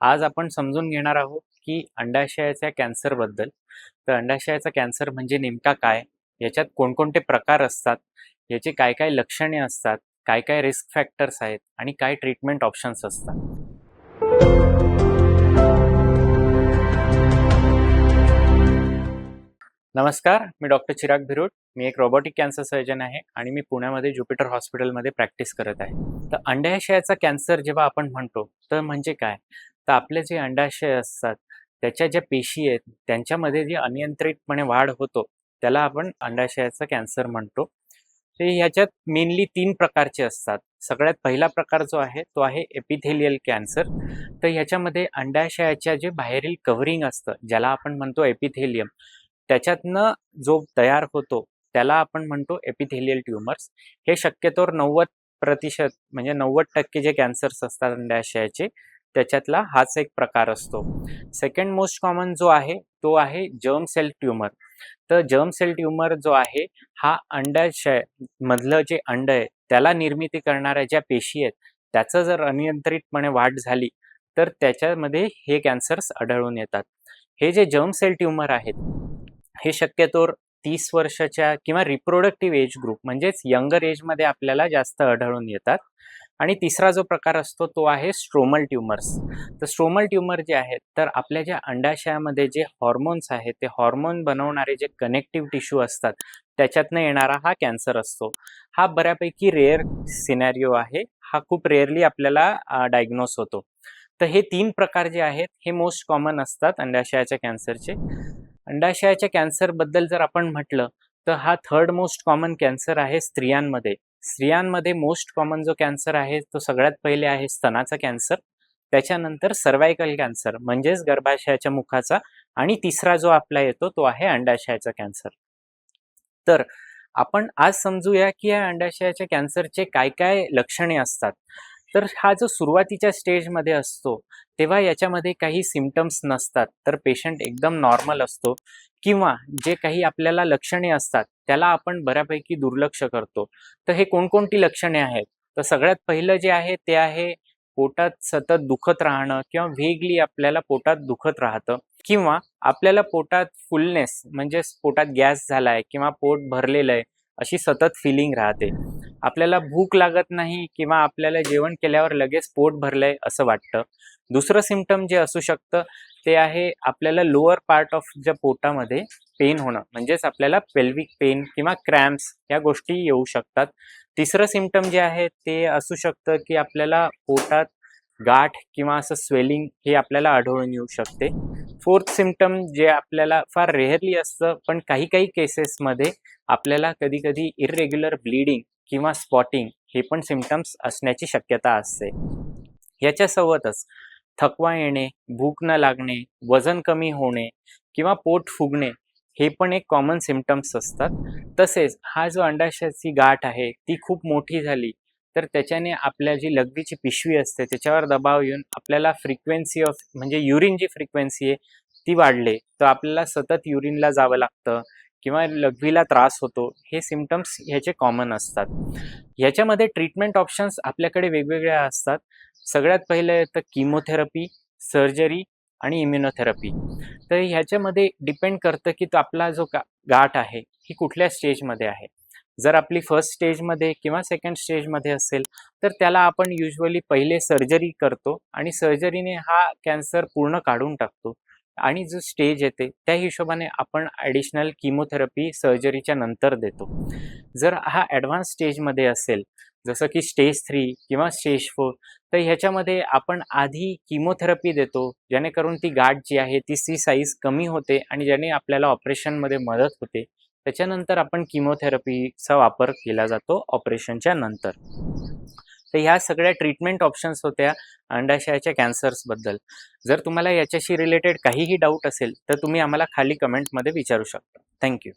आज आपण समजून घेणार आहोत की अंडाशयाच्या कॅन्सरबद्दल तर अंडाशयाचा कॅन्सर म्हणजे नेमका काय? याच्यात कोणकोणते प्रकार असतात? याचे काय काय लक्षणे असतात? काय काय रिस्क फॅक्टर्स आहेत? आणि काय ट्रीटमेंट ऑप्शन्स असतात? नमस्कार मी डॉक्टर चिराग भिरुट. मी एक रोबोटिक कॅन्सर सर्जन आहे आणि मी पुण्यामध्ये ज्युपिटर हॉस्पिटलमध्ये प्रॅक्टिस करत आहे. तर अंडाशयाचा कॅन्सर जेव्हा आपण म्हणतो तर म्हणजे काय? तर आपले जे अंडाशय असतात त्याच्या ज्या पेशी आहेत त्यांच्यामध्ये जी अनियंत्रितपणे वाढ होतो त्याला आपण अंडाशयाचा कॅन्सर म्हणतो. ते ह्याच्यात मेनली तीन प्रकारचे असतात. सगळ्यात पहिला प्रकार जो आहे तो आहे एपिथेलियल कॅन्सर. तर ह्याच्यामध्ये अंडाशयाच्या जे बाहेरील कव्हरिंग असतं ज्याला आपण म्हणतो एपिथेलियम त्याच्यातनं जो तयार होतो त्याला आपण म्हणतो एपिथेलियल ट्युमर्स. हे शक्यतोवर नव्वद प्रतिशत म्हणजे नव्वद टक्के जे कॅन्सर्स असतात अंडाशयाचे त्याच्यातला हाच एक प्रकार असतो. सेकंड मोस्ट कॉमन जो आहे तो आहे जर्म सेल ट्युमर तर जर्म सेल ट्युमर जो आहे हा अंडाशय मधलं जे अंड आहे त्याला निर्मिती करणाऱ्या ज्या पेशी आहेत त्याचं जर अनियंत्रितपणे वाढ झाली तर त्याच्यामध्ये हे कॅन्सर्स आढळून येतात. हे जे जर्म सेल ट्युमर आहेत हे शक्यतो तीस वर्षाच्या किंवा रिप्रोडक्टिव्ह एज ग्रुप म्हणजेच यंगर एजमध्ये आपल्याला जास्त आढळून येतात. आणि तिसरा जो प्रकार असतो तो आहे स्ट्रोमल ट्युमर्स तर स्ट्रोमल ट्युमर जे आहेत तर आपल्या ज्या अंडाशयामध्ये जे हॉर्मोन्स आहेत ते हॉर्मोन बनवणारे जे कनेक्टिव्ह टिश्यू असतात त्याच्यातनं येणारा हा कॅन्सर असतो. हा बऱ्यापैकी रेअर सिनॅरिओ आहे. हा खूप रेअरली आपल्याला डायग्नोस होतो. तर हे तीन प्रकार जे आहेत हे मोस्ट कॉमन असतात अंडाशयाच्या कॅन्सरचे. अंडाशयाच्या कॅन्सरबद्दल जर आपण म्हटलं तर हा थर्ड मोस्ट कॉमन कॅन्सर आहे स्त्रियांमध्ये. स्त्रियांमध्ये मोस्ट कॉमन जो कॅन्सर आहे तो सगळ्यात पहिले आहे स्तनाचा कॅन्सर त्याच्यानंतर सर्वायकल कॅन्सर म्हणजेच गर्भाशयाच्या मुखाचा. आणि तिसरा जो आपला येतो तो आहे अंडाशयाचा कॅन्सर तर आपण आज समजूया की या अंडाशयाच्या कॅन्सरचे काय काय लक्षणे असतात. तर हा जो सुरुवातीच्या स्टेजमध्ये असतो तेव्हा याच्यामध्ये काही सिमटम्स नसतात. तर पेशंट एकदम नॉर्मल असतो. किंवा जे काही आपल्याला लक्षणे असतात त्याला आपण बऱ्यापैकी दुर्लक्ष करतो. तर हे कोणकोणती लक्षणे आहेत? तर सगळ्यात पहिलं जे आहे ते आहे पोटात सतत दुखत राहणं किंवा वेगली आपल्याला पोटात दुखत राहतं. किंवा आपल्याला पोटात फुलनेस म्हणजे पोटात गॅस झालाय किंवा पोट भरलेलं आहे अशी सतत फिलिंग राहते. आपल्याला भूक लागत नाही किंवा आपल्याला जेवण केल्यावर लगेच पोट भरलंय असं वाटतं. दुसरं सिमटम जे असू शकतं ते आहे आपल्याला लोअर पार्ट ऑफ ज्या पोटामध्ये पेन होणं. म्हणजेच आपल्याला पेल्विक पेन किंवा क्रॅम्प्स या गोष्टी येऊ शकतात. तिसरं सिमटम जे आहे ते असू शकतं की आपल्याला पोटात गाठ किंवा असं स्वेलिंग हे आपल्याला आढळून येऊ शकते. फोर्थ सिमटम जे आपल्याला फार रेअरली असतं पण काही काही केसेसमध्ये आपल्याला कधी कधी इरेग्युलर ब्लिडिंग किंवा स्पॉटिंग हे पण सिमटम्स असण्याची शक्यता असते. याच्यासोबतच थकवा येणे भूक न लागणे वजन कमी होणे किंवा पोट फुगणे हे पण एक कॉमन सिमटम्स असतात. तसेच हा जो अंडाशयाची गाठ आहे ती खूप मोठी झाली तर त्याच्याने आपल्या जी लघवीची पिशवी असते त्याच्यावर दबाव येऊन आपल्याला फ्रिक्वेन्सी ऑफ म्हणजे युरिन जी फ्रिक्वेन्सी आहे ती वाढले. तर आपल्याला सतत युरिनला जावं लागतं किंवा लघवीला त्रास होतो हे सिमटम्स ह्याचे कॉमन असतात. ह्याच्यामध्ये ट्रीटमेंट ऑप्शन्स आपल्याकडे वेगवेगळ्या असतात. सगळ्यात पहिलं येतं किमोथेरपी सर्जरी आणि इम्युनोथेरपी तर ह्याच्यामध्ये डिपेंड करतं की तो आपला जो का गाठ आहे ही कुठल्या स्टेजमध्ये आहे? जर आपली फर्स्ट स्टेजमध्ये किंवा सेकंड स्टेजमध्ये असेल तर त्याला आपण युजली पहिले सर्जरी करतो आणि सर्जरीने हा कॅन्सर पूर्ण काढून टाकतो. आणि जो स्टेज येते त्या हिशोबाने आपण ॲडिशनल किमोथेरपी सर्जरीच्या नंतर देतो. जर हा ॲडव्हान्स स्टेजमध्ये असेल जसं की स्टेज थ्री किंवा स्टेज फोर तर ह्याच्यामध्ये आपण आधी किमोथेरपी देतो जेणेकरून ती गाठ जी आहे ती सी साईज कमी होते आणि ज्याने आपल्याला ऑपरेशनमध्ये मदत होते. त्याच्यानंतर आपण किमोथेरपीचा वापर केला जातो ऑपरेशनच्या नंतर. तर ह्या सगळ्या ट्रीटमेंट ऑप्शन्स होत्या अंडाशयाच्या कॅन्सर्सबद्दल जर तुम्हाला याच्याशी रिलेटेड काहीही डाऊट असेल तर तुम्ही आम्हाला खाली कमेंटमध्ये विचारू शकता. थँक्यू